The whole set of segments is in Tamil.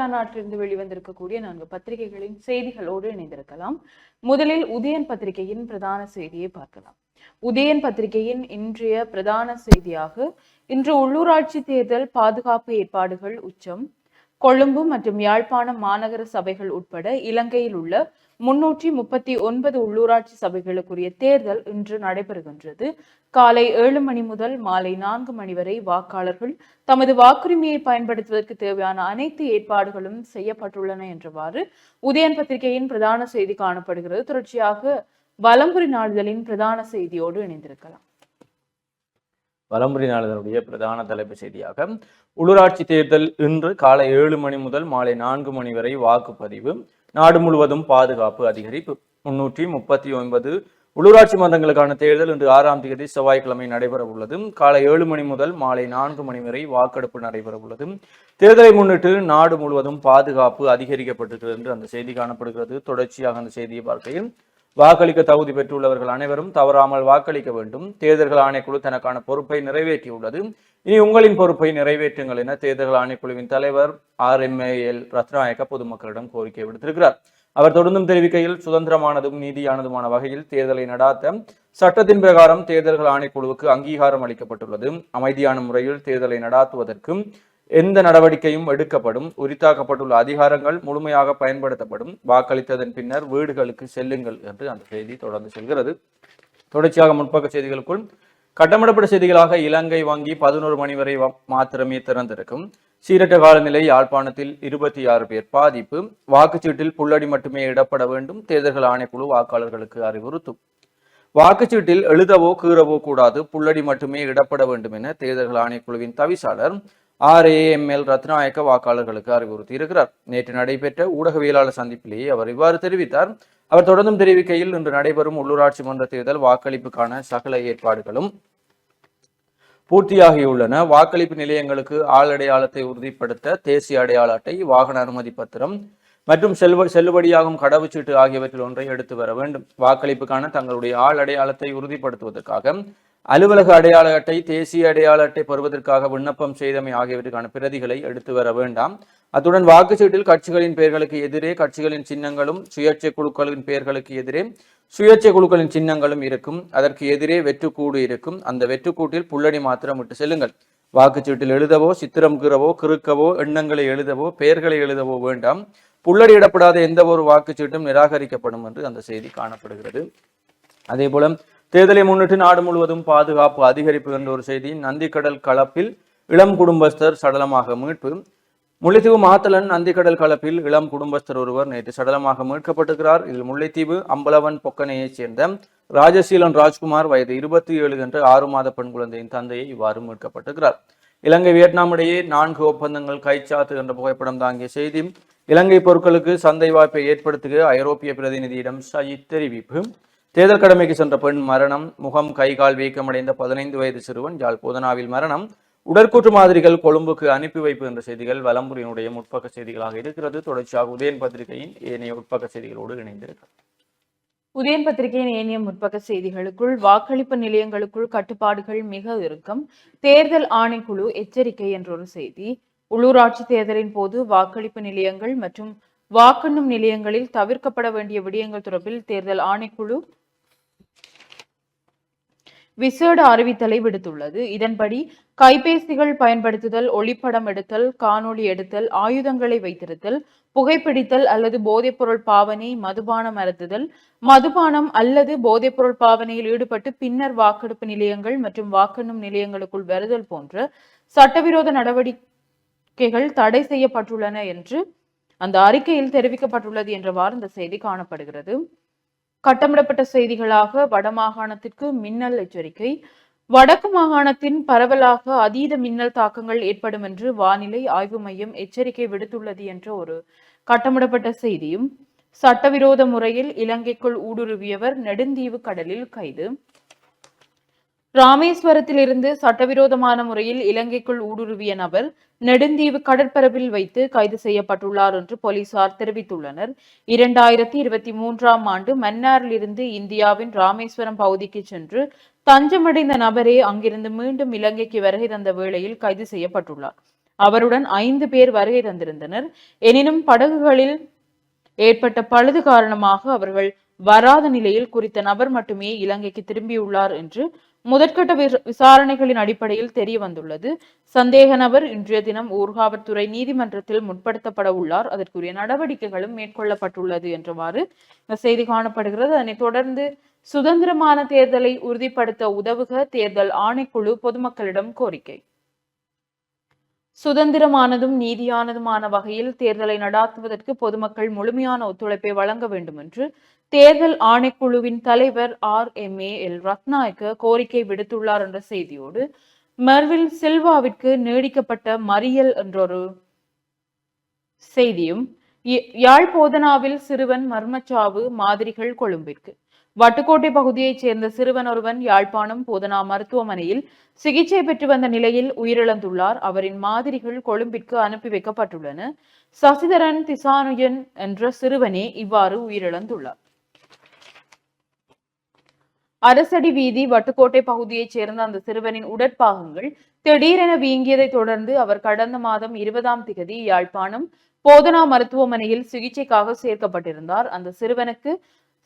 ஆக்ரா நாட்டிலிருந்து வெளிவந்திருக்கக்கூடிய நான்கு பத்திரிகைகளின் செய்திகளோடு இணைந்திருக்கலாம். முதலில் உதயன் பத்திரிகையின் பிரதான செய்தியை பார்க்கலாம். உதயன் பத்திரிகையின் இன்றைய பிரதான செய்தியாக இன்று உள்ளூராட்சி தேர்தல் பாதுகாப்பு ஏற்பாடுகள் உச்சம். கொழும்பு மற்றும் யாழ்ப்பாணம் மாநகர சபைகள் உட்பட இலங்கையில் உள்ள முன்னூற்றி முப்பத்தி ஒன்பது உள்ளூராட்சி சபைகளுக்குரிய தேர்தல் இன்று நடைபெறுகின்றது. காலை ஏழு மணி முதல் மாலை நான்கு மணி வரை வாக்காளர்கள் தமது வாக்குரிமையை பயன்படுத்துவதற்கு தேவையான அனைத்து ஏற்பாடுகளும் செய்யப்பட்டுள்ளன என்றவாறு உதயன் பத்திரிகையின் பிரதான செய்தி காணப்படுகிறது. தொடர்ச்சியாக வலம்புரி நாளிதழின் பிரதான செய்தியோடு இணைந்திருக்கலாம். வலம்புரி நாளிதழுடைய பிரதான தலைப்பு செய்தியாக உள்ளூராட்சி தேர்தல் இன்று காலை ஏழு மணி முதல் மாலை நான்கு மணி வரை வாக்குப்பதிவு நாடு முழுவதும் பாதுகாப்பு அதிகரிப்பு. முன்னூற்றி முப்பத்தி ஒன்பது உள்ளூராட்சி மன்றங்களுக்கான தேர்தல் இன்று ஆறாம் தேதி செவ்வாய்க்கிழமை நடைபெற உள்ளது. காலை ஏழு மணி முதல் மாலை நான்கு மணி வரை வாக்கெடுப்பு நடைபெற உள்ளது. தேர்தலை முன்னிட்டு நாடு முழுவதும் பாதுகாப்பு அதிகரிக்கப்பட்டிருக்கிறது என்று அந்த செய்தி காணப்படுகிறது. தொடர்ச்சியாக அந்த செய்தியை பார்க்கையில் வாக்களிக்க தகுதி பெற்றுள்ளவர்கள் அனைவரும் தவறாமல் வாக்களிக்க வேண்டும். தேர்தல்கள் ஆணைக்குழு தனக்கான பொறுப்பை நிறைவேற்றியுள்ளது. இனி உங்களின் பொறுப்பை நிறைவேற்றுங்கள் என தேர்தல்கள் ஆணைக்குழுவின் தலைவர் ஆர் எம் எல் ரத்நாயக்க பொதுமக்களிடம் கோரிக்கை விடுத்திருக்கிறார். அவர் தொடர்ந்தும் தெரிவிக்கையில் சுதந்திரமானதும் நீதியானதுமான வகையில் தேர்தலை நடாத்த சட்டத்தின் பிரகாரம் தேர்தல்கள் ஆணைக்குழுவுக்கு அங்கீகாரம் அளிக்கப்பட்டுள்ளது. அமைதியான முறையில் தேர்தலை நடாத்துவதற்கும் எந்த நடவடிக்கையும் எடுக்கப்படும் உரித்தாக்கப்பட்டுள்ள அதிகாரங்கள் முழுமையாக பயன்படுத்தப்படும். வாக்களித்ததன் பின்னர் வீடுகளுக்கு செல்லுங்கள் என்று அந்த செய்தி தொடர்ந்து செல்கிறது. தொடர்ச்சியாக முற்பக்க செய்திகளுக்குள் கட்டமிடப்பட்ட செய்திகளாக இலங்கை வங்கி பதினோரு மணி வரை மாத்திரமே திறந்திருக்கும். சீரற்ற காலநிலை யாழ்ப்பாணத்தில் இருபத்தி ஆறு பேர் பாதிப்பு. வாக்குச்சீட்டில் புள்ளடி மட்டுமே இடப்பட வேண்டும். தேர்தல்கள் ஆணைக்குழு வாக்காளர்களுக்கு அறிவுறுத்தும். வாக்குச்சீட்டில் எழுதவோ கீறவோ கூடாது. புள்ளடி மட்டுமே இடப்பட வேண்டும் என தேர்தல்கள் ஆணைக்குழுவின் தவிசாளர் ஆர்ஏஎம்எல் ரத்நாயக்க வாக்காளர்களுக்கு அறிவுறுத்தி இருக்கிறார். நேற்று நடைபெற்ற ஊடகவியலாளர் சந்திப்பிலேயே அவர் இவ்வாறு தெரிவித்தார். அவர் தொடர்ந்தும் தெரிவிக்கையில் இன்று நடைபெறும் உள்ளூராட்சி மன்ற தேர்தல் வாக்களிப்புக்கான சகல ஏற்பாடுகளும் பூர்த்தியாகியுள்ளன. வாக்களிப்பு நிலையங்களுக்கு ஆள் அடையாளத்தை உறுதிப்படுத்த தேசிய அடையாள அட்டை வாகன அனுமதி பத்திரம் மற்றும் செல்வ செல்லுபடியாகும் கடவுச்சீட்டு ஆகியவற்றில் ஒன்றை எடுத்து வர வேண்டும். வாக்களிப்புக்கான தங்களுடைய ஆள் அடையாளத்தை உறுதிப்படுத்துவதற்காக அலுவலக அடையாள அட்டை தேசிய அடையாள அட்டை பெறுவதற்காக விண்ணப்பம் செய்தமை ஆகியவற்றுக்கான பிரதிகளை எடுத்து வர வேண்டாம். அத்துடன் வாக்குச்சீட்டில் கட்சிகளின் பெயர்களுக்கு எதிரே கட்சிகளின் சின்னங்களும் சுயேட்சை குழுக்களின் பெயர்களுக்கு எதிரே சுயேட்சை குழுக்களின் சின்னங்களும் இருக்கும். அதற்கு எதிரே வெற்றுக்கூடு இருக்கும். அந்த வெற்றுக்கூட்டில் புள்ளடி மாத்திரம் விட்டு செல்லுங்கள். வாக்குச்சீட்டில் எழுதவோ சித்திரம் கீறவோ கிறுக்கவோ எண்ணங்களை எழுதவோ பெயர்களை எழுதவோ வேண்டாம். புள்ளடியிடப்படாத எந்த ஒரு வாக்குச்சீட்டும் நிராகரிக்கப்படும் என்று அந்த செய்தி காணப்படுகிறது. அதே போல தேர்தலை முன்னிட்டு நாடு முழுவதும் பாதுகாப்பு அதிகரிப்பு என்ற ஒரு செய்தி நந்திக்கடல் கலப்பில் இளம் குடும்பஸ்தர் சடலமாக மீட்பு. முல்லைத்தீவு மாத்தலன் நந்திக்கடல் கலப்பில் இளம் குடும்பஸ்தர் ஒருவர் நேற்று சடலமாக மீட்கப்பட்டிருக்கிறார். இதில் முல்லைத்தீவு அம்பலவன் பொக்கனையைச் சேர்ந்த ராஜசீலன் ராஜ்குமார் வயது இருபத்தி ஏழு என்ற ஆறு மாத பெண் குழந்தையின் தந்தையை இவ்வாறு மீட்கப்பட்டிருக்கிறார். இலங்கை வியட்நாம் இடையே நான்கு ஒப்பந்தங்கள் கைச்சாத்து என்ற புகைப்படம் தாங்கிய செய்தி. இலங்கை பொருட்களுக்கு சந்தை வாய்ப்பை ஏற்படுத்துக ஐரோப்பிய பிரதிநிதியிடம் சயித் தெரிவிப்பு. தேர்தல் கடமைக்கு சென்ற பெண் மரணம் முகம் கை கால் வீக்கமடைந்த பதினைந்து வயது சிறுவன் யாழ் போதனாவில் மரணம் உடற்கூற்று மாதிரிகள் கொழும்புக்கு அனுப்பி வைப்பு என்ற செய்திகள் வலம்புரியினுடைய முற்பக்க செய்திகளாக இருக்கிறது. தொடர்ச்சியாக உதயன் பத்திரிகையின் ஏனைய உட்பக்க செய்திகளோடு இணைந்திருக்கிறது உதயன் பத்திரிகையின் ஏனைய முற்பக்க செய்திகளுக்குள் வாக்களிப்பு நிலையங்களுக்குள் கட்டுப்பாடுகள் மிக இறுக்கம் தேர்தல் ஆணைக்குழு எச்சரிக்கை என்ற ஒரு செய்தி. உள்ளூராட்சி தேர்தலின் போது வாக்களிப்பு நிலையங்கள் மற்றும் வாக்கெண்ணும் நிலையங்களில் தவிர்க்கப்பட வேண்டிய விடயங்கள் தொடர்பில் தேர்தல் ஆணைக்குழு விசேட அறிவித்தலை விடுத்துள்ளது. இதன்படி கைபேசிகள் பயன்படுத்துதல் ஒளிப்படம் எடுத்தல் காணொளி எடுத்தல் ஆயுதங்களை வைத்திருத்தல் புகைப்பிடித்தல் அல்லது போதைப்பொருள் பாவனை மதுபானம் அருந்துதல் மதுபானம் அல்லது போதைப்பொருள் பாவனையில் ஈடுபட்டு பின்னர் வாக்கெடுப்பு நிலையங்கள் மற்றும் வாக்கெண்ணும் நிலையங்களுக்குள் வருதல் போன்ற சட்டவிரோத நடவடிக்கைகள் தடை செய்யப்பட்டுள்ளன என்று அந்த அறிக்கையில் தெரிவிக்கப்பட்டுள்ளது என்றவாறு இந்த செய்தி காணப்படுகிறது. கட்டமிடப்பட்ட செய்திகளாக வடமாகாணத்திற்கு மின்னல் எச்சரிக்கை. வடக்கு மாகாணத்தின் பரவலாக அதீத மின்னல் தாக்கங்கள் ஏற்படும் என்று வானிலை ஆய்வு மையம் எச்சரிக்கை விடுத்துள்ளது என்ற ஒரு கட்டமிடப்பட்ட செய்தியும் சட்டவிரோத முறையில் இலங்கைக்குள் ஊடுருவியவர் நெடுந்தீவு கடலில் கைது. ராமேஸ்வரத்திலிருந்து சட்டவிரோதமான முறையில் இலங்கைக்குள் ஊடுருவிய நபர் நெடுந்தீவு கடற்பரப்பில் வைத்து கைது செய்யப்பட்டுள்ளார் என்று போலீசார் தெரிவித்துள்ளனர். இரண்டாயிரத்தி இருபத்தி மூன்றாம் ஆண்டு மன்னாரிலிருந்து இந்தியாவின் ராமேஸ்வரம் பகுதிக்கு சென்று தஞ்சமடைந்த நபரே அங்கிருந்து மீண்டும் இலங்கைக்கு வருகை தந்த வேளையில் கைது செய்யப்பட்டுள்ளார். அவருடன் ஐந்து பேர் வருகை தந்திருந்தனர். எனினும் படகுகளில் ஏற்பட்ட பழுது காரணமாக அவர்கள் வராத நிலையில் குறித்த நபர் மட்டுமே இலங்கைக்கு திரும்பியுள்ளார் என்று முதற்கட்ட விசாரணைகளின் அடிப்படையில் தெரிய வந்துள்ளது சந்தேக நபர் இன்றைய தினம் ஊர்காவற்துறை நீதிமன்றத்தில் முற்படுத்தப்பட உள்ளார். அதற்குரிய நடவடிக்கைகளும் மேற்கொள்ளப்பட்டுள்ளது என்றவாறு இந்த செய்தி காணப்படுகிறது. அதனைத் தொடர்ந்து சுதந்திரமான தேர்தலை உறுதிப்படுத்த உதவுக தேர்தல் ஆணைக்குழு பொதுமக்களிடம் கோரிக்கை. சுதந்திரமானதும் நீதியானதுமான வகையில் தேர்தலை நடாத்துவதற்கு பொதுமக்கள் முழுமையான ஒத்துழைப்பை வழங்க வேண்டும் என்று தேர்தல் ஆணைக்குழுவின் தலைவர் R M A L Rathnayake கோரிக்கை விடுத்துள்ளார் என்ற செய்தியோடு மர்வில் சில்வாவிற்கு நீடிக்கப்பட்ட மறியல் என்றொரு செய்தியும் யாழ் போதனாவில் சிறுவன் மர்மச்சாவு மாதிரிகள் கொழும்பிற்கு. வட்டுக்கோட்டை பகுதியைச் சேர்ந்த சிறுவன் ஒருவன் யாழ்ப்பாணம் போதனா மருத்துவமனையில் சிகிச்சை பெற்று வந்த நிலையில் உயிரிழந்துள்ளார். அவரின் மாதிரிகள் கொழும்பிற்கு அனுப்பி வைக்கப்பட்டுள்ளன. சசிதரன் திசானுயன் என்ற சிறுவனே இவ்வாறு உயிரிழந்துள்ளார். அரசடி வீதி வட்டுக்கோட்டை பகுதியைச் சேர்ந்த அந்த சிறுவனின் உடற்பாகங்கள் திடீரென வீங்கியதை தொடர்ந்து அவர் கடந்த மாதம் இருபதாம் திகதி யாழ்ப்பாணம் போதனா மருத்துவமனையில் சிகிச்சைக்காக சேர்க்கப்பட்டிருந்தார். அந்த சிறுவனுக்கு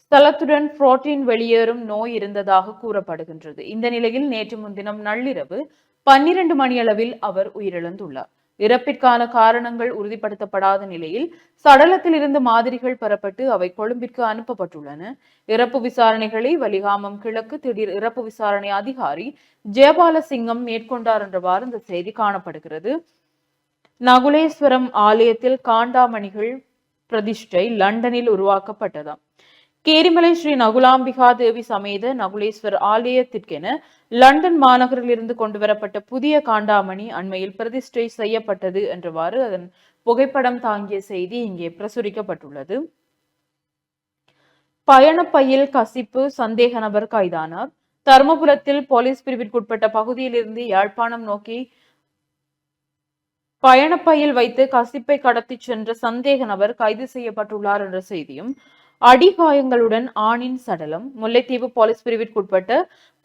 ஸ்தலத்துடன் புரோட்டீன் வெளியேறும் நோய் இருந்ததாக கூறப்படுகின்றது. இந்த நிலையில் நேற்று முன்தினம் நள்ளிரவு பன்னிரண்டு மணியளவில் அவர் உயிரிழந்துள்ளார். இறப்பிற்கான காரணங்கள் உறுதிப்படுத்தப்படாத நிலையில் சடலத்தில் இருந்து மாதிரிகள் பெறப்பட்டு அவை கொழும்பிற்கு அனுப்பப்பட்டுள்ளன. இறப்பு விசாரணைகளை வலிகாமம் கிழக்கு திடீர் இறப்பு விசாரணை அதிகாரி ஜெயபாலசிங்கம் மேற்கொண்டார் என்றவாறு இந்த செய்தி காணப்படுகிறது. நகுலேஸ்வரம் ஆலயத்தில் காண்டாமணிகள் பிரதிஷ்டை லண்டனில் உருவாக்கப்பட்டதாம். கேரிமலை ஸ்ரீ நகுலாம்பிகா தேவி சமேத நகுலேஸ்வர் ஆலயத்திற்கென லண்டன் மாநகரில் இருந்து கொண்டு வரப்பட்ட புதிய காண்டாமணி அண்மையில் பிரதிஷ்டை செய்யப்பட்டது என்றவாறு அதன் புகைப்படம் தாங்கிய செய்தி இங்கே பிரசுரிக்கப்பட்டுள்ளது. பயணப்பையில் கசிப்பு சந்தேக நபர் கைதானார். தர்மபுரத்தில் போலீஸ் பிரிவிற்குட்பட்ட பகுதியிலிருந்து யாழ்ப்பாணம் நோக்கி பயணப்பையில் வைத்து கசிப்பை கடத்திச் சென்ற சந்தேக நபர் கைது செய்யப்பட்டுள்ளார் என்ற செய்தியும் அடிகாயங்களுடன் ஆணின் சடலம் முல்லைத்தீவு போலீஸ் பிரிவிற்குட்பட்ட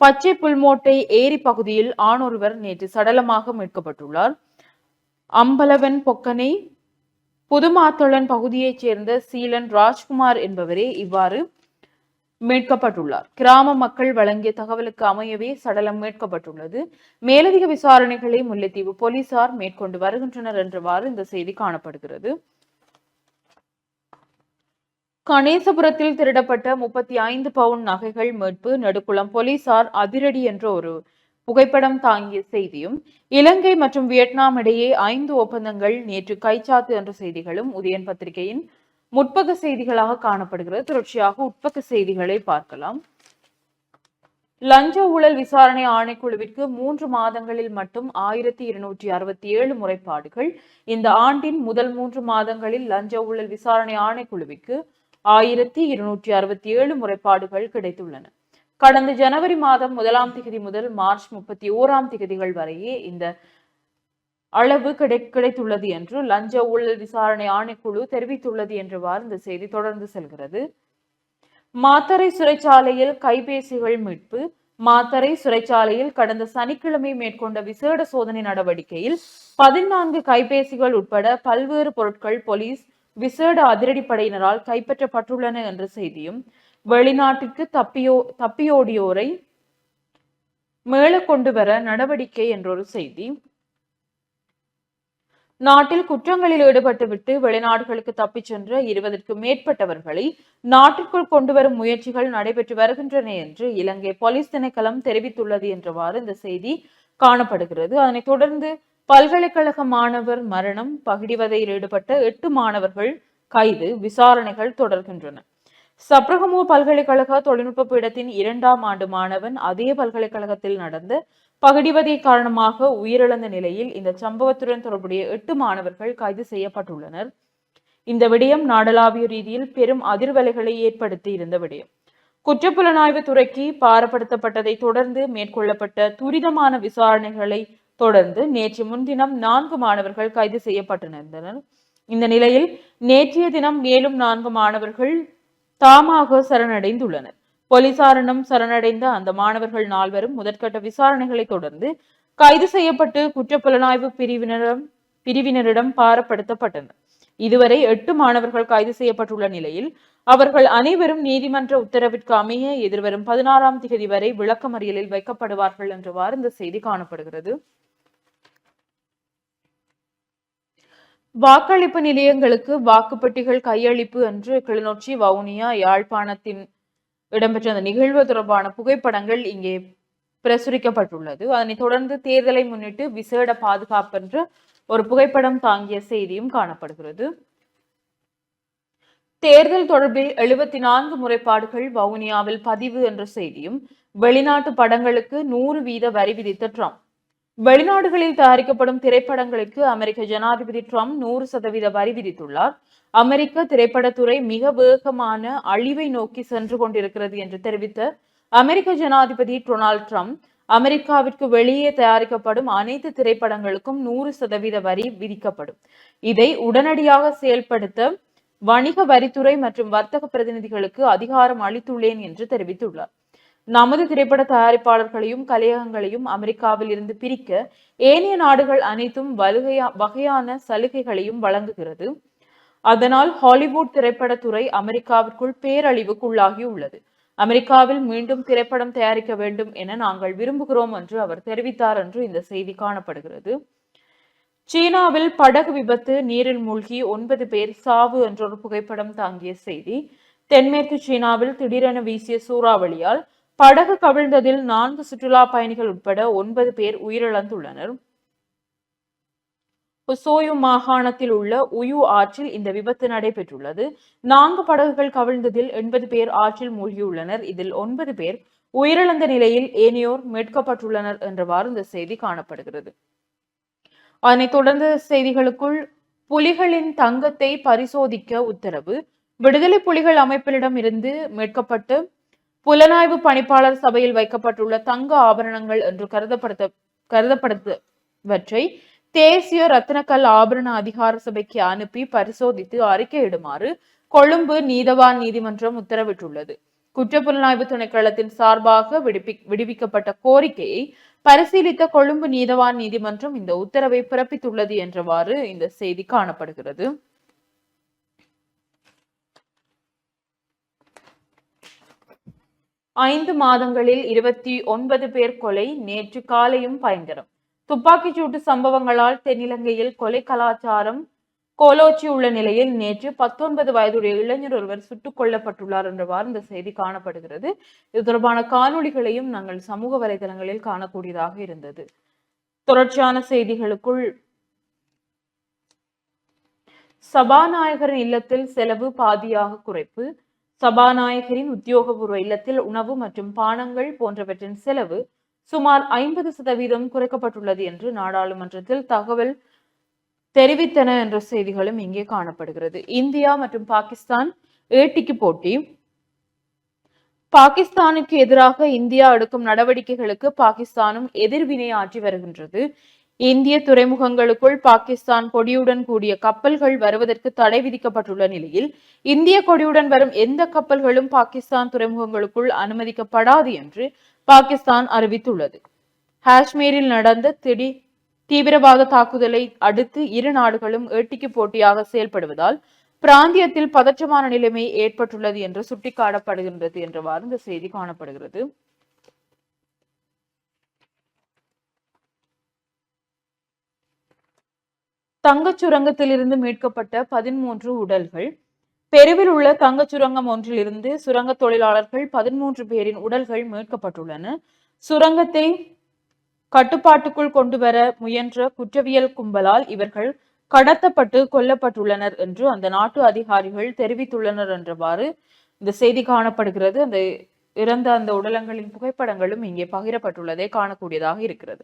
பச்சை புல்மோட்டை ஏரி பகுதியில் ஆணொருவர் நேற்று சடலமாக மீட்கப்பட்டுள்ளார். அம்பலவன் பொக்கனை புதுமாத்தளன் பகுதியைச் சேர்ந்த சீலன் ராஜ்குமார் என்பவரே இவ்வாறு மீட்கப்பட்டுள்ளார். கிராம மக்கள் வழங்கிய தகவலுக்கு அமையவே சடலம் மீட்கப்பட்டுள்ளது. மேலதிக விசாரணைகளை முல்லைத்தீவு போலீசார் மேற்கொண்டு வருகின்றனர் என்றவாறு இந்த செய்தி காணப்படுகிறது. கணேசபுரத்தில் திருடப்பட்ட முப்பத்தி ஐந்து பவுன் நகைகள் மீட்பு நடுக்குளம் போலீசார் அதிரடி என்ற ஒரு புகைப்படம் தாங்கிய செய்தியும் இலங்கை மற்றும் வியட்நாம் இடையே ஐந்து ஒப்பந்தங்கள் நேற்று கைச்சாத்து என்ற செய்திகளும் உதயன் பத்திரிகையின் முற்பக செய்திகளாக காணப்படுகிறது. தொடர்ச்சியாக உட்பக்க செய்திகளை பார்க்கலாம். லஞ்ச ஊழல் விசாரணை ஆணைக்குழுவிற்கு மூன்று மாதங்களில் மட்டும் ஆயிரத்தி இருநூற்றி அறுபத்தி ஏழு முறைப்பாடுகள். இந்த ஆண்டின் முதல் மூன்று மாதங்களில் லஞ்ச ஊழல் விசாரணை ஆணைக்குழுவிற்கு ஆயிரத்தி இருநூற்றி அறுபத்தி ஏழு முறைப்பாடுகள் கிடைத்துள்ளன. கடந்த ஜனவரி மாதம் முதலாம் திகதி முதல் மார்ச் முப்பத்தி ஓராம் திகதிகள் வரையே இந்த அளவு கிடை கிடைத்துள்ளது என்று லஞ்ச ஊழல் விசாரணை ஆணைக்குழு தெரிவித்துள்ளது என்றவாறு இந்த செய்தி தொடர்ந்து செல்கிறது. மாத்தறை சிறைச்சாலையில் கைபேசிகள் மீட்பு மாத்தறை சிறைச்சாலையில் கடந்த சனிக்கிழமை மேற்கொண்ட விசேட சோதனை நடவடிக்கையில் பதினான்கு கைபேசிகள் உட்பட பல்வேறு பொருட்கள் போலீஸ் விசேட அதிரடிப்படையினரால் கைப்பற்றப்பட்டுள்ளன என்ற செய்தியும் வெளிநாட்டிற்கு தப்பியோ தப்பியோடியோரை மேல கொண்டு வர நடவடிக்கை என்றொரு செய்தி. நாட்டில் குற்றங்களில் ஈடுபட்டுவிட்டு வெளிநாடுகளுக்கு தப்பிச் சென்ற இருபதற்கும் மேற்பட்டவர்களை நாட்டிற்குள் கொண்டு வரும் முயற்சிகள் நடைபெற்று வருகின்றன என்று இலங்கை போலீஸ் திணைக்களம் தெரிவித்துள்ளது என்றவாறு இந்த செய்தி காணப்படுகிறது. அதனைத் தொடர்ந்து பல்கலைக்கழக மாணவர் மரணம் பகிடிவதையில் ஈடுபட்ட எட்டு மாணவர்கள் கைது விசாரணைகள் தொடர்கின்றன. சப்ரகமோ பல்கலைக்கழக தொழில்நுட்ப பீடத்தின் இரண்டாம் ஆண்டு மாணவன் அதே பல்கலைக்கழகத்தில் நடந்த பகிடிவதை காரணமாக உயிரிழந்த நிலையில் இந்த சம்பவத்துடன் தொடர்புடைய எட்டு மாணவர்கள் கைது செய்யப்பட்டுள்ளனர். இந்த விடயம் நாடளாவிய ரீதியில் பெரும் அதிர்வலைகளை ஏற்படுத்தி இருந்த விடயம். குற்றப்புலனாய்வு துறைக்கு பாரப்படுத்தப்பட்டதை தொடர்ந்து மேற்கொள்ளப்பட்ட துரிதமான விசாரணைகளை தொடர்ந்து நேற்று முன்தினம் நான்கு மாணவர்கள் கைது செய்யப்பட்டிருந்தனர். இந்த நிலையில் நேற்றைய தினம் மேலும் நான்கு மாணவர்கள் தாமாக சரணடைந்துள்ளனர். போலீசாரிடம் சரணடைந்த அந்த மாணவர்கள் நால்வரும் முதற்கட்ட விசாரணைகளை தொடர்ந்து கைது செய்யப்பட்டு குற்றப்புலனாய்வு பிரிவினரிடம் பிரிவினரிடம் பாரப்படுத்தப்பட்டனர். இதுவரை எட்டு மாணவர்கள் கைது செய்யப்பட்டுள்ள நிலையில் அவர்கள் அனைவரும் நீதிமன்ற உத்தரவிற்கு அமைய எதிர்வரும் பதினாறாம் தேதி வரை விளக்கமறியலில் வைக்கப்படுவார்கள் என்றவாறு இந்த செய்தி காணப்படுகிறது. வாக்களிப்பு நிலையங்களுக்கு வாக்குப்பெட்டிகள் கையளிப்பு என்று கிளிநொச்சி வவுனியா யாழ்ப்பாணத்தின் இடம்பெற்ற அந்த நிகழ்வு தொடர்பான புகைப்படங்கள் இங்கே பிரசுரிக்கப்பட்டுள்ளது. அதனைத் தொடர்ந்து தேர்தலை முன்னிட்டு விசேட பாதுகாப்பு என்று ஒரு புகைப்படம் தாங்கிய செய்தியும் காணப்படுகிறது. தேர்தல் தொடர்பில் எழுபத்தி நான்கு முறைப்பாடுகள் வவுனியாவில் பதிவு என்ற செய்தியும் வெளிநாட்டு படங்களுக்கு நூறு வீத வரி விதித்த ட்ரம்ப். வெளிநாடுகளில் தயாரிக்கப்படும் திரைப்படங்களுக்கு அமெரிக்க ஜனாதிபதி ட்ரம்ப் நூறு சதவீத வரி விதித்துள்ளார். அமெரிக்க திரைப்படத்துறை மிக வேகமான அழிவை நோக்கி சென்று கொண்டிருக்கிறது என்று தெரிவித்த அமெரிக்க ஜனாதிபதி டொனால்ட் ட்ரம்ப் அமெரிக்காவிற்கு வெளியே தயாரிக்கப்படும் அனைத்து திரைப்படங்களுக்கும் நூறு சதவீத வரி விதிக்கப்படும். இதை உடனடியாக செயல்படுத்த வணிக வரித்துறை மற்றும் வர்த்தக பிரதிநிதிகளுக்கு அதிகாரம் அளித்துள்ளேன் என்று தெரிவித்துள்ளார். நமது திரைப்பட தயாரிப்பாளர்களையும் கலையகங்களையும் அமெரிக்காவில் இருந்து பிரிக்க ஏனைய நாடுகள் அனைத்தும் வலுகையா வகையான சலுகைகளையும் வழங்குகிறது. அதனால் ஹாலிவுட் திரைப்படத்துறை அமெரிக்காவிற்குள் பேரழிவுக்குள்ளாகி உள்ளது. அமெரிக்காவில் மீண்டும் திரைப்படம் தயாரிக்க வேண்டும் என நாங்கள் விரும்புகிறோம் என்று அவர் தெரிவித்தார் என்று இந்த செய்தி காணப்படுகிறது. சீனாவில் படகு விபத்து நீரில் மூழ்கி ஒன்பது பேர் சாவு என்ற ஒரு புகைப்படம் தாங்கிய செய்தி தென்மேற்கு சீனாவில் திடீரென வீசிய சூறாவளியால் படகு கவிழ்ந்ததில் நான்கு சுற்றுலா பயணிகள் உட்பட ஒன்பது பேர் உயிரிழந்துள்ளனர். ஹுசோயு மாகாணத்தில் உள்ள உயு ஆற்றில் இந்த விபத்து நடைபெற்றுள்ளது. நான்கு படகுகள் கவிழ்ந்ததில் எண்பது பேர் ஆற்றில் மூழ்கியுள்ளனர். இதில் ஒன்பது பேர் உயிரிழந்த நிலையில் ஏனையோர் மீட்கப்பட்டுள்ளனர் என்றவாறு இந்த செய்தி காணப்படுகிறது. அதனைத் தொடர்ந்து செய்திகளுக்குள் புலிகளின் தங்கத்தை பரிசோதிக்க உத்தரவு. விடுதலை புலிகள் அமைப்பிடம் இருந்து மீட்கப்பட்டு புலனாய்வு பணிப்பாளர் சபையில் வைக்கப்பட்டுள்ள தங்க ஆபரணங்கள் என்று கருதப்படுத்த கருதப்படுத்தவற்றை தேசிய ரத்னக்கல் ஆபரண அதிகார சபைக்கு அனுப்பி பரிசோதித்து அறிக்கையிடுமாறு கொழும்பு நீதவான் நீதிமன்றம் உத்தரவிட்டுள்ளது. குற்ற புலனாய்வு திணைக்களத்தின் சார்பாக விடுப்பி விடுவிக்கப்பட்ட கோரிக்கையை பரிசீலித்த கொழும்பு நீதவான் நீதிமன்றம் இந்த உத்தரவை பிறப்பித்துள்ளது என்றவாறு இந்த செய்தி காணப்படுகிறது. ஐந்து மாதங்களில் இருபத்தி ஒன்பது பேர் கொலை நேற்று காலையும் பயங்கரம். துப்பாக்கிச் சூட்டு சம்பவங்களால் தென்னிலங்கையில் கொலை கலாச்சாரம் கோலோச்சி உள்ள நிலையில் நேற்று பத்தொன்பது வயதுடைய இளைஞர் ஒருவர் சுட்டுக் கொல்லப்பட்டுள்ளார் என்றவாறு இந்த செய்தி காணப்படுகிறது. இது தொடர்பான காணொளிகளையும் நாங்கள் சமூக வலைதளங்களில் காணக்கூடியதாக இருந்தது. தொடர்ச்சியான செய்திகளுக்குள் சபாநாயகரின் இல்லத்தில் செலவு பாதியாக குறைப்பு. சபாநாயகரின் உத்தியோகபூர்வ இல்லத்தில் உணவு மற்றும் பானங்கள் போன்றவற்றின் செலவு சுமார் ஐம்பது சதவீதம் குறைக்கப்பட்டுள்ளது என்று நாடாளுமன்றத்தில் தகவல் தெரிவித்தன என்ற செய்திகளும் இங்கே காணப்படுகிறது. இந்தியா மற்றும் பாகிஸ்தான் ஏட்டிக்கு போட்டி. பாகிஸ்தானுக்கு எதிராக இந்தியா எடுக்கும் நடவடிக்கைகளுக்கு பாகிஸ்தானும் எதிர்வினை ஆற்றி வருகின்றது. இந்திய துறைமுகங்களுக்குள் பாகிஸ்தான் கொடியுடன் கூடிய கப்பல்கள் வருவதற்கு தடை விதிக்கப்பட்டுள்ள நிலையில் இந்திய கொடியுடன் வரும் எந்த கப்பல்களும் பாகிஸ்தான் துறைமுகங்களுக்குள் அனுமதிக்கப்படாது என்று பாகிஸ்தான் அறிவித்துள்ளது. காஷ்மீரில் நடந்த திடி தீவிரவாத தாக்குதலை அடுத்து இரு நாடுகளும் ஏட்டிக்கு போட்டியாக செயல்படுவதால் பிராந்தியத்தில் பதற்றமான நிலைமை ஏற்பட்டுள்ளது என்று சுட்டிக்காட்டப்படுகின்றது என்றவாறு இந்த செய்தி காணப்படுகிறது. தங்கச் சுரங்கத்திலிருந்து மீட்கப்பட்ட பதிமூன்று உடல்கள். பெருவில் உள்ள தங்கச் சுரங்கம் ஒன்றிலிருந்து சுரங்க தொழிலாளர்கள் பதிமூன்று பேரின் உடல்கள் மீட்கப்பட்டுள்ளன. சுரங்கத்தை கட்டுப்பாட்டுக்குள் கொண்டு வர முயன்ற குற்றவியல் கும்பலால் இவர்கள் கடத்தப்பட்டு கொல்லப்பட்டுள்ளனர் என்று அந்த நாட்டு அதிகாரிகள் தெரிவித்துள்ளனர் என்றவாறு இந்த செய்தி காணப்படுகிறது. அந்த இறந்த அந்த உடலங்களின் புகைப்படங்களும் இங்கே பகிரப்பட்டுள்ளதை காணக்கூடியதாக இருக்கிறது.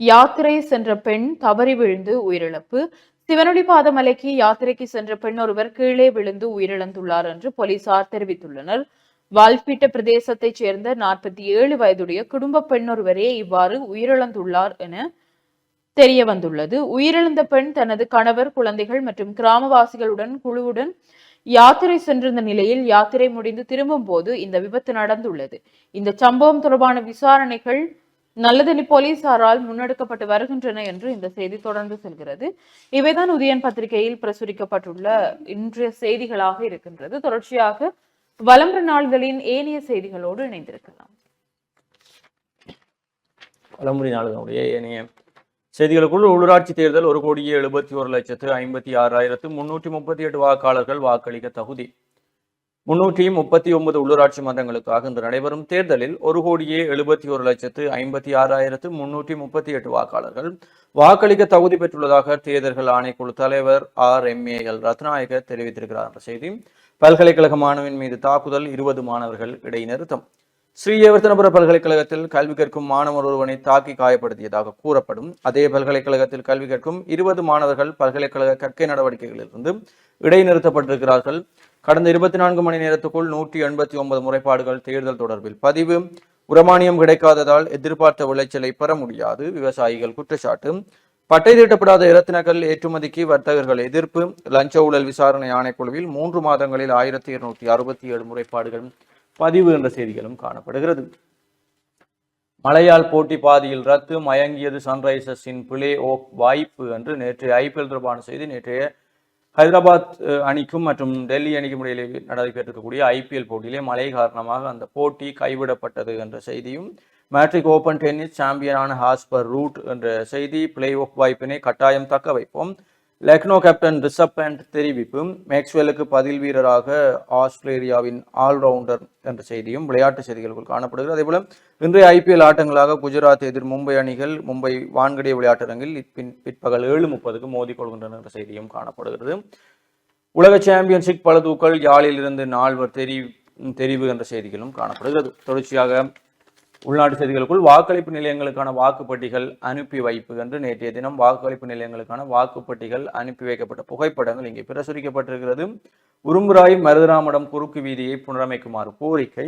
யாத்திரை சென்ற பெண் தவறி விழுந்து உயிரிழப்பு. சிவனொளி பாதமலைக்கு யாத்திரைக்கு சென்ற பெண் ஒருவர் கீழே விழுந்து உயிரிழந்துள்ளார் என்று போலீசார் தெரிவித்துள்ளனர். வால்பீட்ட பிரதேசத்தைச் சேர்ந்த நாற்பத்தி ஏழு வயதுடைய குடும்ப பெண் ஒருவரே இவ்வாறு உயிரிழந்துள்ளார் என தெரிய வந்துள்ளது உயிரிழந்த பெண் தனது கணவர் குழந்தைகள் மற்றும் கிராமவாசிகளுடன் குழுவுடன் யாத்திரை சென்றிருந்த நிலையில் யாத்திரை முடிந்து திரும்பும் போது இந்த விபத்து நடந்துள்ளது. இந்த சம்பவம் தொடர்பான விசாரணைகள் நல்லதெளி போலீசாரால் முன்னெடுக்கப்பட்டு வருகின்றன என்று இந்த செய்தி தொடர்ந்து செல்கிறது. இவைதான் உதயன் பத்திரிகையில் பிரசுரிக்கப்பட்டுள்ள இன்றைய செய்திகளாக இருக்கின்றது. தொடர்ச்சியாக வலம்புற நாள்களின் ஏனைய செய்திகளோடு இணைந்திருக்கலாம். பலமுறை நாடுகளுடைய ஏனைய செய்திகளுக்குள் உள்ளூராட்சி தேர்தல் ஒரு கோடியே எழுபத்தி ஒரு லட்சத்து ஐம்பத்தி ஆறாயிரத்து முன்னூற்றி முப்பத்தி எட்டு வாக்காளர்கள் வாக்களிக்க தகுதி. முன்னூற்றி முப்பத்தி ஒன்பது உள்ளூராட்சி மன்றங்களுக்காக இன்று நடைபெறும் தேர்தலில் ஒரு கோடியே எழுபத்தி ஒரு லட்சத்து ஐம்பத்தி ஆறாயிரத்து முன்னூற்றி முப்பத்தி எட்டு வாக்காளர்கள் வாக்களிக்க தகுதி பெற்றுள்ளதாக தேர்தல்கள் ஆணைக்குழு தலைவர் R M A L Rathnayake தெரிவித்திருக்கிறார் என்ற செய்தி. பல்கலைக்கழக மாணவன் மீது தாக்குதல் இருபது மாணவர்கள் இடைநிறுத்தம். ஸ்ரீயவர்த்தனபுர பல்கலைக்கழகத்தில் கல்வி கற்கும் மாணவர் ஒருவனை தாக்கி காயப்படுத்தியதாக கூறப்படும். அதே பல்கலைக்கழகத்தில் கல்வி கற்கும் இருபது மாணவர்கள் பல்கலைக்கழக கற்கை நடவடிக்கைகளிலிருந்து இடைநிறுத்தப்பட்டிருக்கிறார்கள். கடந்த இருபத்தி நான்கு மணி நேரத்துக்குள் நூற்றி எண்பத்தி ஒன்பது முறைப்பாடுகள் தேர்தல் தொடர்பில் பதிவு. உரமானியம் கிடைக்காததால் எதிர்பார்த்த விளைச்சலை பெற முடியாது. விவசாயிகள் குற்றச்சாட்டு. பட்டை தீட்டப்படாத இரத்தினக்கல் ஏற்றுமதிக்கு வர்த்தகர்கள் எதிர்ப்பு. லஞ்ச ஊழல் விசாரணை ஆணைக்குழுவில் மூன்று மாதங்களில் ஆயிரத்தி இருநூற்றி அறுபத்தி ஏழு முறைப்பாடுகள் பதிவு என்ற செய்திகளும் காணப்படுகிறது. மழையால் போட்டி பாதியில் ரத்து. மயங்கியது சன்ரைசர்ஸின் பிளே ஓப் வாய்ப்பு என்று நேற்று ஐபிஎல் தொடர்பான செய்தி நேற்றைய ஹைதராபாத் அணிக்கும் மற்றும் டெல்லி அணிக்கும் இடையிலே நடைபெற்றிருக்கக்கூடிய ஐபிஎல் போட்டியிலே மழை காரணமாக அந்த போட்டி கைவிடப்பட்டது என்ற செய்தியும் மேட்ரிக் ஓபன் டென்னிஸ் சாம்பியனான ஹாஸ்பர் ரூட் என்ற செய்தி பிளே ஆஃப் வாய்ப்பினை கட்டாயம் தக்க வைப்போம். லக்னோ கேப்டன் ரிஷப் பேண்ட் தெரிவிப்பு மேக்ஸ்வெலுக்கு பதில் வீரராக ஆஸ்திரேலியாவின் ஆல்ரவுண்டர் என்ற செய்தியும் விளையாட்டு செய்திகளுக்குள் காணப்படுகிறது. அதேபோல இன்றைய ஐபிஎல் ஆட்டங்களாக குஜராத் எதிர் மும்பை அணிகள் மும்பை வான்கடை விளையாட்டரங்கில் பின் பிற்பகல் ஏழு முப்பதுக்கு மோதிக்கொள்கின்றன என்ற செய்தியும் காணப்படுகிறது. உலக சாம்பியன்ஷிப் பளுதூக்கல் யாழில் இருந்து நால்வர் தெரி தெரிவு என்ற செய்திகளும் காணப்படுகிறது. தொடர்ச்சியாக உள்நாட்டு செய்திகளுக்குள் வாக்களிப்பு நிலையங்களுக்கான வாக்குப்பட்டிகள் அனுப்பி வைப்பு என்று நேற்றைய தினம் வாக்களிப்பு நிலையங்களுக்கான வாக்குப்பட்டிகள் அனுப்பி வைக்கப்பட்ட புகைப்படங்கள் இங்கே பிரசுரிக்கப்பட்டிருக்கிறது. உரும்புராய் மருதராமடம் குறுக்கு வீதியை புனரமைக்குமாறு கோரிக்கை.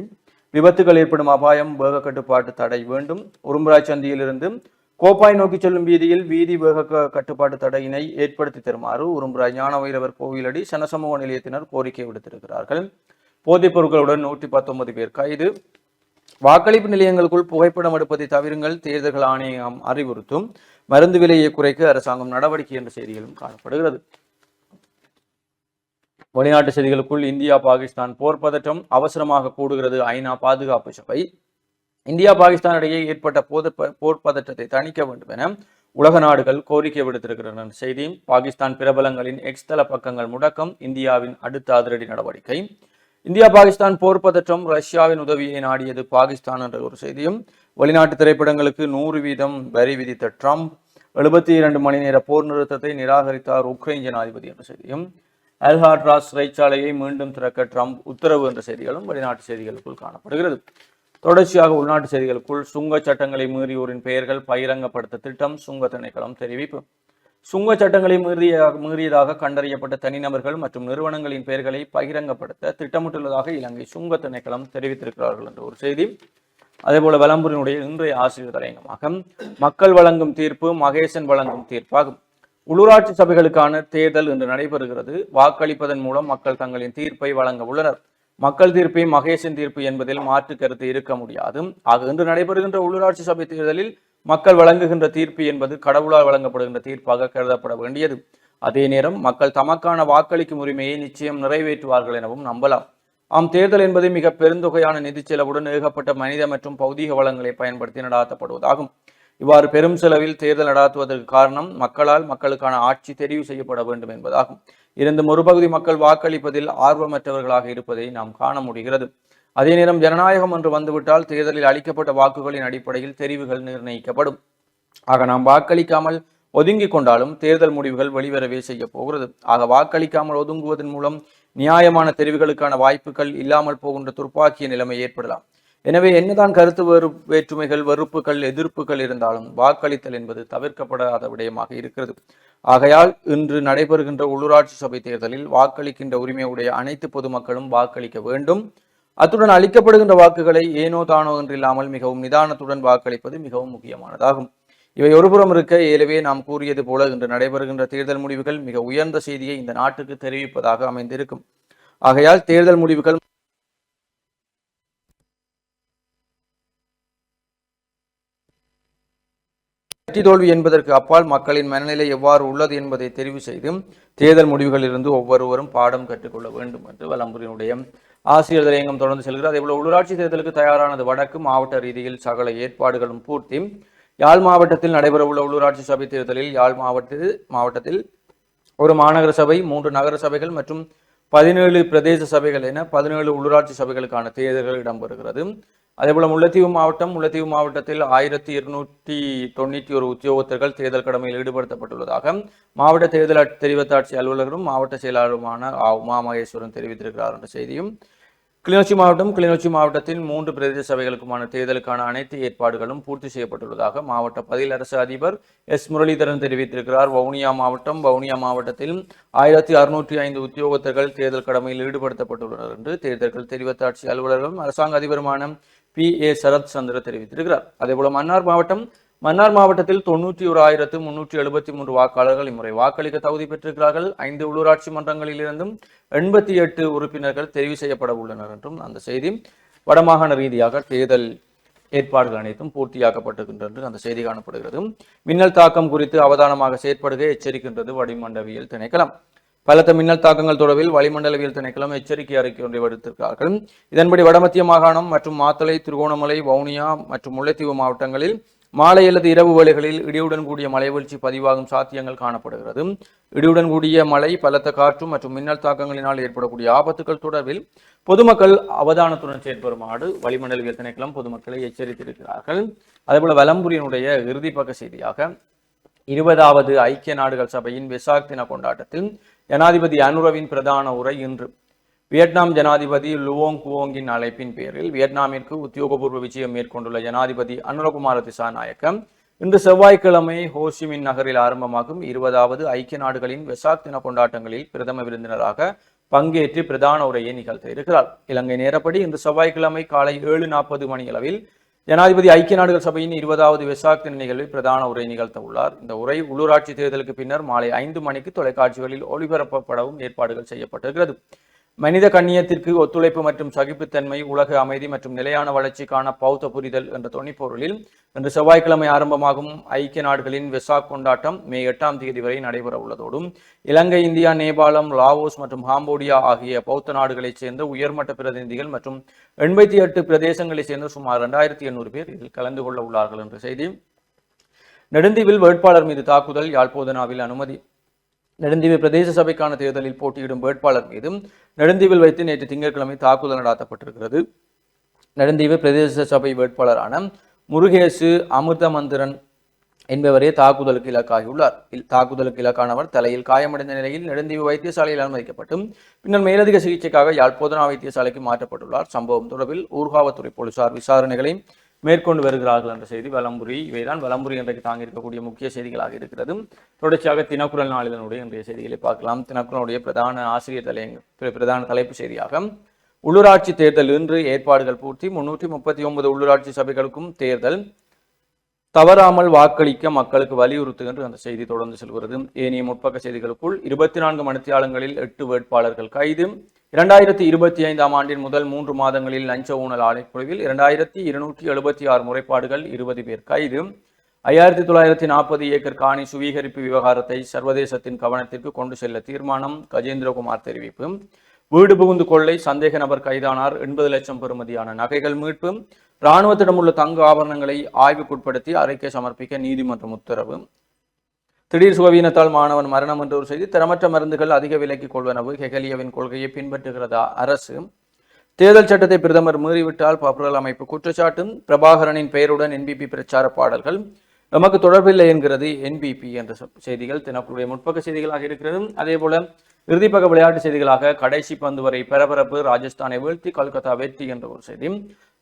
விபத்துகள் ஏற்படும் அபாயம் வேக கட்டுப்பாட்டு தடை வேண்டும். உரும்புராய் சந்தியிலிருந்து கோப்பாய் நோக்கி செல்லும் வீதியில் வீதி வேக கட்டுப்பாட்டு தடையினை ஏற்படுத்தி தருமாறு உரும்புராய் ஞான வைரவர் கோவிலடி சனசமூக நிலையத்தினர் கோரிக்கை விடுத்திருக்கிறார்கள். போதைப் பொருட்களுடன் நூற்றி பத்தொன்பது பேர் கைது. வாக்களிப்பு நிலையங்களுக்குள் புகைப்படம் எடுப்பதை தவிருங்கள் தேர்தல்கள் ஆணையம் அறிவுறுத்தும். மருந்து விலையை குறைக்க அரசாங்கம் நடவடிக்கை என்ற செய்திகளும் காணப்படுகிறது. வெளிநாட்டு செய்திகளுக்குள் இந்தியா பாகிஸ்தான் போர் பதற்றம் அவசரமாக கூடுகிறது. ஐநா பாதுகாப்பு சபை. இந்தியா பாகிஸ்தான் இடையே ஏற்பட்ட போத போர் பதற்றத்தை தணிக்க வேண்டும் என உலக நாடுகள் கோரிக்கை விடுத்திருக்கின்றன. செய்தி பாகிஸ்தான் பிரபலங்களின் எக்ஸ் தள பக்கங்கள் முடக்கம் இந்தியாவின் அடுத்த அதிரடி நடவடிக்கை. இந்தியா பாகிஸ்தான் போர் பதற்றம் ரஷ்யாவின் உதவியை நாடியது பாகிஸ்தான் என்ற ஒரு செய்தியும். வெளிநாட்டு திரைப்படங்களுக்கு நூறு வீதம் வரி விதித்த ட்ரம்ப் எழுபத்தி இரண்டு மணி நேர போர் நிறுத்தத்தை நிராகரித்தார் உக்ரைன் ஜனாதிபதி என்ற செய்தியும். அல்ஹாட்ராஸ் சிறைச்சாலையை மீண்டும் திறக்க ட்ரம்ப் உத்தரவு என்ற செய்திகளும் வெளிநாட்டு செய்திகளுக்குள் காணப்படுகிறது. தொடர்ச்சியாக உள்நாட்டு செய்திகளுக்குள் சுங்க சட்டங்களை மீறியோரின் பெயர்கள் பகிரங்கப்படுத்த திட்டம் சுங்க திணைக்களம் தெரிவிப்பு. சுங்க சட்டங்களை மீறிய மீறியதாக கண்டறியப்பட்ட தனிநபர்கள் மற்றும் நிறுவனங்களின் பெயர்களை பகிரங்கப்படுத்த திட்டமிட்டுள்ளதாக இலங்கை சுங்க திணைக்களம் தெரிவித்திருக்கிறார்கள் என்ற ஒரு செய்தி. அதேபோல வலம்புரினுடைய இன்றைய ஆசிரியர் தலையங்கமாக மக்கள் வழங்கும் தீர்ப்பு மகேசன் வழங்கும் தீர்ப்பாகும். உள்ளூராட்சி சபைகளுக்கான தேர்தல் இன்று நடைபெறுகிறது. வாக்களிப்பதன் மூலம் மக்கள் தங்களின் தீர்ப்பை வழங்க உள்ளனர். மக்கள் தீர்ப்பை மகேசன் தீர்ப்பு என்பதில் மாற்று கருத்து இருக்க முடியாது. ஆக இன்று நடைபெறுகின்ற உள்ளூராட்சி சபை தேர்தலில் மக்கள் வழங்குகின்ற தீர்ப்பு என்பது கடவுளால் வழங்கப்படுகின்ற தீர்ப்பாக கருதப்பட வேண்டியது. அதே நேரம் மக்கள் தமக்கான வாக்களிக்கும் உரிமையை நிச்சயம் நிறைவேற்றுவார்கள் எனவும் நம்பலாம். ஆம் தேர்தல் என்பது மிக பெருந்தொகையான நிதி செலவுடன் ஏகப்பட்ட மனித மற்றும் பௌதீக வளங்களை பயன்படுத்தி நடாத்தப்படுவதாகும். இவ்வாறு பெரும் செலவில் தேர்தல் நடாத்துவதற்கு காரணம் மக்களால் மக்களுக்கான ஆட்சி தெரிவு செய்யப்பட வேண்டும் என்பதாகும். இருந்தும் ஒரு பகுதி மக்கள் வாக்களிப்பதில் ஆர்வமற்றவர்களாக இருப்பதை நாம் காண முடிகிறது. அதே நேரம் ஜனநாயகம் என்று வந்துவிட்டால் தேர்தலில் அளிக்கப்பட்ட வாக்குகளின் அடிப்படையில் தெரிவுகள் நிர்ணயிக்கப்படும். ஆக நாம் வாக்களிக்காமல் ஒதுங்கிக் கொண்டாலும் தேர்தல் முடிவுகள் வெளிவரவே செய்ய போகிறது. ஆக வாக்களிக்காமல் ஒதுங்குவதன் மூலம் நியாயமான தெரிவுகளுக்கான வாய்ப்புகள் இல்லாமல் போகின்ற துர்ப்பாக்கிய நிலைமை ஏற்படலாம். எனவே என்னதான் கருத்து வெறு வேற்றுமைகள் வெறுப்புகள் எதிர்ப்புகள் இருந்தாலும் வாக்களித்தல் என்பது தவிர்க்கப்படாத விடயமாக இருக்கிறது. ஆகையால் இன்று நடைபெறுகின்ற உள்ளூராட்சி சபை தேர்தலில் வாக்களிக்கின்ற உரிமையுடைய அனைத்து பொதுமக்களும் வாக்களிக்க வேண்டும். அத்துடன் அளிக்கப்படுகின்ற வாக்குகளை ஏனோ தானோ என்றில்லாமல் மிகவும் நிதானத்துடன் வாக்களிப்பது மிகவும் முக்கியமானதாகும். இவை ஒருபுறம் இருக்க ஏலவே நாம் கூறியது போல இன்று நடைபெறுகின்ற தேர்தல் முடிவுகள் மிக உயர்ந்த செய்தியை இந்த நாட்டுக்கு தெரிவிப்பதாக அமைந்திருக்கும். ஆகையால் தேர்தல் முடிவுகள் வெற்றி தோல்வி என்பதற்கு அப்பால் மக்களின் மனநிலை எவ்வாறு உள்ளது என்பதை தெரிவு செய்து தேர்தல் முடிவுகளிலிருந்து ஒவ்வொருவரும் பாடம் கற்றுக்கொள்ள வேண்டும் என்று வலம்புரியினுடைய ஆசிரியர் தலையங்கம் தொடர்ந்து செல்கிறார் அதேபோல உள்ளூராட்சி தேர்தலுக்கு தயாரானது வடக்கு மாவட்ட ரீதியில் சகல ஏற்பாடுகளும் பூர்த்தி யாழ் மாவட்டத்தில் நடைபெறவுள்ள உள்ளூராட்சி சபை தேர்தலில் யாழ் மாவட்டத்தில் மாவட்டத்தில் ஒரு மாநகர சபை மூன்று நகர சபைகள் மற்றும் பதினேழு பிரதேச சபைகள் என பதினேழு உள்ளூராட்சி சபைகளுக்கான தேர்தல்கள் இடம்பெறுகிறது அதேபோல முல்லைத்தீவு மாவட்டம் முல்லைத்தீவு மாவட்டத்தில் ஆயிரத்தி இருநூற்றி தொண்ணூற்றி ஒரு உத்தியோகத்தர்கள் தேர்தல் கடமையில் ஈடுபடுத்தப்பட்டுள்ளதாக மாவட்ட தேர்தல் தெரிவித்த தெரிவத்தாட்சி அலுவலரும் மாவட்ட செயலாளருமான ஆ. உமா மகேஸ்வரன் தெரிவித்திருக்கிறார் என்ற செய்தியும் கிளிநொச்சி மாவட்டம் கிளிநொச்சி மாவட்டத்தில் மூன்று பிரதேச சபைகளுக்குமான தேர்தலுக்கான அனைத்து ஏற்பாடுகளும் பூர்த்தி செய்யப்பட்டுள்ளதாக மாவட்ட பதில் அரசு அதிபர் எஸ் முரளிதரன் தெரிவித்திருக்கிறார். வவுனியா மாவட்டம் வவுனியா மாவட்டத்தில் ஆயிரத்தி அறுநூற்றி ஐந்து உத்தியோகத்தர்கள் தேர்தல் கடமையில் ஈடுபடுத்தப்பட்டுள்ளனர் என்று தேர்தல்கள் தெரிவத்தாட்சி அலுவலரும் அரசாங்க அதிபருமான பி. ஏ. சரத் சந்திர தெரிவித்திருக்கிறார். அதேபோல மன்னார் மாவட்டம் மன்னார் மாவட்டத்தில் தொண்ணூற்றி ஒரு ஆயிரத்து முன்னூற்றி எழுபத்தி மூன்று வாக்காளர்கள் இம்முறை வாக்களிக்க தகுதி பெற்றிருக்கிறார்கள். ஐந்து உள்ளூராட்சி மன்றங்களிலிருந்தும் எண்பத்தி எட்டு உறுப்பினர்கள் தெரிவு செய்யப்பட உள்ளனர் என்றும் அந்த செய்தி வடமாகாண ரீதியாக தேர்தல் ஏற்பாடுகள் அனைத்தும் பூர்த்தியாக்கப்பட்டிருக்கின்றது என்று அந்த செய்தி காணப்படுகிறது. மின்னல் தாக்கம் குறித்து அவதானமாக செயற்படுக எச்சரிக்கின்றது வளிமண்டவியல் திணைக்களம். பலத்த மின்னல் தாக்கங்கள் தொடர்பில் வளிமண்டலவியல் திணைக்களம் எச்சரிக்கை அறிக்கை ஒன்றை விடுத்திருக்கிறார்கள். இதன்படி வடமத்திய மாகாணம் மற்றும் மாத்தளை திருகோணமலை வவுனியா மற்றும் முல்லைத்தீவு மாவட்டங்களில் மாலை அல்லது இரவு வேளைகளில் இடியுடன் கூடிய மழை வீழ்ச்சி பதிவாகும் சாத்தியங்கள் காணப்படுகிறது. இடியுடன் கூடிய மழை பலத்த காற்று மற்றும் மின்னல் தாக்கங்களினால் ஏற்படக்கூடிய ஆபத்துக்கள் தொடர்பில் பொதுமக்கள் அவதானத்துடன் செயற்படுமாறு வளிமண்டலவியல் திணைக்களம் பொதுமக்களை எச்சரித்திருக்கிறார்கள். அதேபோல வலம்புரியினுடைய இறுதி பக்க செய்தியாக இருபதாவது ஐக்கிய நாடுகள் சபையின் வெசாக் தின கொண்டாட்டத்தில் ஜனாதிபதி அனுரவின் பிரதான உரை இன்று. வியட்நாம் ஜனாதிபதி லுவோங் குவோங்கின் அழைப்பின் பேரில் வியட்நாமிற்கு உத்தியோகபூர்வ விஜயம் மேற்கொண்டுள்ள ஜனாதிபதி அனுரகுமார திசாநாயக்கம் இன்று செவ்வாய்க்கிழமை ஹோசிமின் நகரில் ஆரம்பமாகும். இருபதாவது ஐக்கிய நாடுகளின் வெசாக் தின கொண்டாட்டங்களில் பிரதம விருந்தினராக பங்கேற்று பிரதான உரையை நிகழ்த்த இருக்கிறார். இலங்கை நேரப்படி இன்று செவ்வாய்க்கிழமை காலை ஏழு நாற்பது மணியளவில் ஜனாதிபதி ஐக்கிய நாடுகள் சபையின் இருபதாவது வெசாக் தின நிகழ்வில் பிரதான உரை நிகழ்த்த உள்ளார். இந்த உரை உள்ளூராட்சி தேர்தலுக்கு பின்னர் மாலை ஐந்து மணிக்கு தொலைக்காட்சிகளில் ஒளிபரப்பப்படவும் ஏற்பாடுகள் செய்யப்பட்டிருக்கிறது. மனித கண்ணியத்திற்கு ஒத்துழைப்பு மற்றும் சகிப்புத்தன்மை உலக அமைதி மற்றும் நிலையான வளர்ச்சிக்கான பௌத்த புரிதல் என்ற தொனிப்பொருளில் இன்று செவ்வாய்க்கிழமை ஆரம்பமாகும் ஐக்கிய நாடுகளின் வெசாக் கொண்டாட்டம் மே எட்டாம் தேதி வரை நடைபெற உள்ளதோடும் இலங்கை இந்தியா நேபாளம் லாவோஸ் மற்றும் ஹாம்போடியா ஆகிய பௌத்த நாடுகளைச் சேர்ந்த உயர்மட்ட பிரதிநிதிகள் மற்றும் எண்பத்தி எட்டு பிரதேசங்களைச் சேர்ந்த சுமார் இரண்டாயிரத்தி எண்ணூறு பேர் இதில் கலந்து கொள்ள உள்ளார்கள் என்ற செய்தி. நெடுந்தீவில் வேட்பாளர் மீது தாக்குதல் யாழ்ப்போதனாவில் அனுமதி நெடுந்தீவு பிரதேச சபைக்கான தேர்தலில் போட்டியிடும் வேட்பாளர் மீதும் நெடுந்தீவில் வைத்து நேற்று திங்கட்கிழமை தாக்குதல் நடாத்தப்பட்டிருக்கிறது. நெடுந்தீவு பிரதேச சபை வேட்பாளரான முருகேசு அமிர்தமந்திரன் என்பவரே தாக்குதலுக்கு இலக்காகியுள்ளார். தாக்குதலுக்கு இலக்கானவர் தலையில் காயமடைந்த நிலையில் நெடுந்தீவு வைத்தியசாலையில் அனுமதிக்கப்பட்டும் பின்னர் மேலதிக சிகிச்சைக்காக யாழ்ப்போதனா வைத்தியசாலைக்கு மாற்றப்பட்டுள்ளார். சம்பவம் தொடர்பில் ஊர்காவத்துறை போலீசார் விசாரணைகளை மேற்கொண்டு வருகிறார்கள் என்ற செய்தி வலம்புரி. இவைதான் வலம்புரி இன்றைக்கு தாங்க இருக்கக்கூடிய முக்கிய செய்திகளாக இருக்கிறது. தொடர்ச்சியாக தினக்குரல் நாளிதனுடைய இன்றைய செய்திகளை பார்க்கலாம். தினக்குரலுடைய பிரதான ஆசிரியர் தலை பிரதான தலைப்பு செய்தியாக உள்ளூராட்சி தேர்தல் இன்று ஏற்பாடுகள் பூர்த்தி. முன்னூற்றி முப்பத்தி ஒன்பது உள்ளூராட்சி சபைகளுக்கும் தேர்தல் தவறாமல் வாக்களிக்க மக்களுக்கு வலியுறுத்துகின்ற அந்த செய்தி தொடர்ந்து செல்கிறது. ஏனைய முற்பக்க செய்திகளுக்குள் இருபத்தி நான்கு மணித்தியாலங்களில் எட்டு வேட்பாளர்கள் கைது. இரண்டாயிரத்தி இருபத்தி ஐந்தாம் ஆண்டின் முதல் மூன்று மாதங்களில் லஞ்ச ஊழல் ஆணைக்குழுவில் இரண்டாயிரத்தி இருநூற்றி எழுபத்தி ஆறு முறைப்பாடுகள் இருபது பேர் கைது. ஐயாயிரத்தி தொள்ளாயிரத்தி நாற்பது ஏக்கர் காணி சுவீகரிப்பு விவகாரத்தை சர்வதேசத்தின் கவனத்திற்கு கொண்டு செல்ல தீர்மானம் கஜேந்திரகுமார் தெரிவிப்பு. வீடு புகுந்து கொள்ளை சந்தேக நபர் கைதானார் எண்பது லட்சம் பெறுமதியான நகைகள் மீட்பு. இராணுவத்திடம் உள்ள தங்க ஆபரணங்களை ஆய்வுக்குட்படுத்தி அறிக்கை சமர்ப்பிக்க நீதிமன்றம் உத்தரவு. திடீர் சுகவீனத்தால் மாணவன் மரணம் என்ற ஒரு செய்தி தரமற்ற மருந்துகள் அதிக விலைக்கு கொள்வனவு ஹெகலியவின் கொள்கையை பின்பற்றுகிறதா அரசு? தேர்தல் சட்டத்தை பிரதமர் மீறிவிட்டால் பப்ரல் அமைப்பு குற்றச்சாட்டும். பிரபாகரனின் பெயருடன் என்பிபி பிரச்சார பாடல்கள். நமக்கு தொடர்பில்லை என்கிறது என்பிபி என்ற சொ- செய்திகள். தினக்குடைய முற்பக்க செய்திகளாக இருக்கிறது. அதே போல இறுதிப்பக்க விளையாட்டு செய்திகளாக கடைசி பந்து வரை பரபரப்பு ராஜஸ்தானை வீழ்த்தி கொல்கத்தா வெற்றி என்ற ஒரு செய்தி.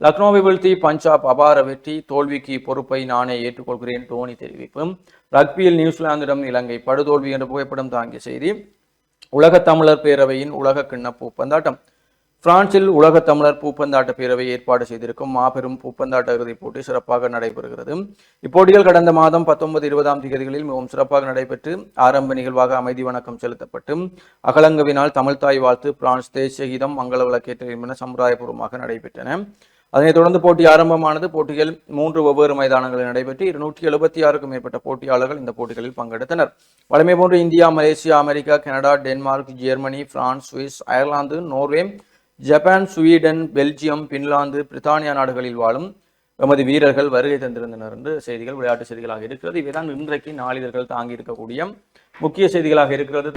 லக்னோவை வீழ்த்தி பஞ்சாப் அபார வெற்றி தோல்விக்கு பொறுப்பை நானே ஏற்றுக்கொள்கிறேன் டோனி தெரிவிப்பு. ரக்பியில் நியூசிலாந்திடம் இலங்கை படுதோல்வி என்ற புகைப்படம் தாங்கிய செய்தி. உலக தமிழர் பேரவையின் உலக கிண்ண பூப்பந்தாட்டம் பிரான்சில் உலக தமிழர் பூப்பந்தாட்ட பேரவை ஏற்பாடு செய்திருக்கும் மாபெரும் பூப்பந்தாட்ட இறுதிப் போட்டி சிறப்பாக நடைபெறுகிறது. இப்போட்டிகள் கடந்த மாதம் பத்தொன்பது இருபதாம் தேதிகளில் மிகவும் சிறப்பாக நடைபெற்று ஆரம்ப நிகழ்வாக அமைதி வணக்கம் செலுத்தப்பட்டு அகலங்கவினால் தமிழ்தாய் வாழ்த்து பிரான்ஸ் தேசிய கீதம் மங்கள விளக்கேற்ற என சமுதாயபூர்வமாக நடைபெற்றன. அதனைத் தொடர்ந்து போட்டி ஆரம்பமானது போட்டிகள் மூன்று வெவ்வேறு மைதானங்களில் நடைபெற்று இருநூற்றி எழுபத்தி ஆறுக்கும் மேற்பட்ட போட்டியாளர்கள் இந்த போட்டிகளில் பங்கெடுத்தனர். வழமை போன்று India Malaysia America Canada Denmark Germany France Swiss Ireland Norway Japan Sweden Belgium Finland பிரித்தானியா நாடுகளில் வாழும் எமது வீரர்கள் வருகை தந்திருந்தனர் என்று செய்திகள் விளையாட்டு செய்திகளாக இருக்கிறது. இவைதான் இன்றைக்கு நாளிதழ்கள் தாங்கி இருக்கக்கூடிய முக்கிய செய்திகளாக இருக்கிறது.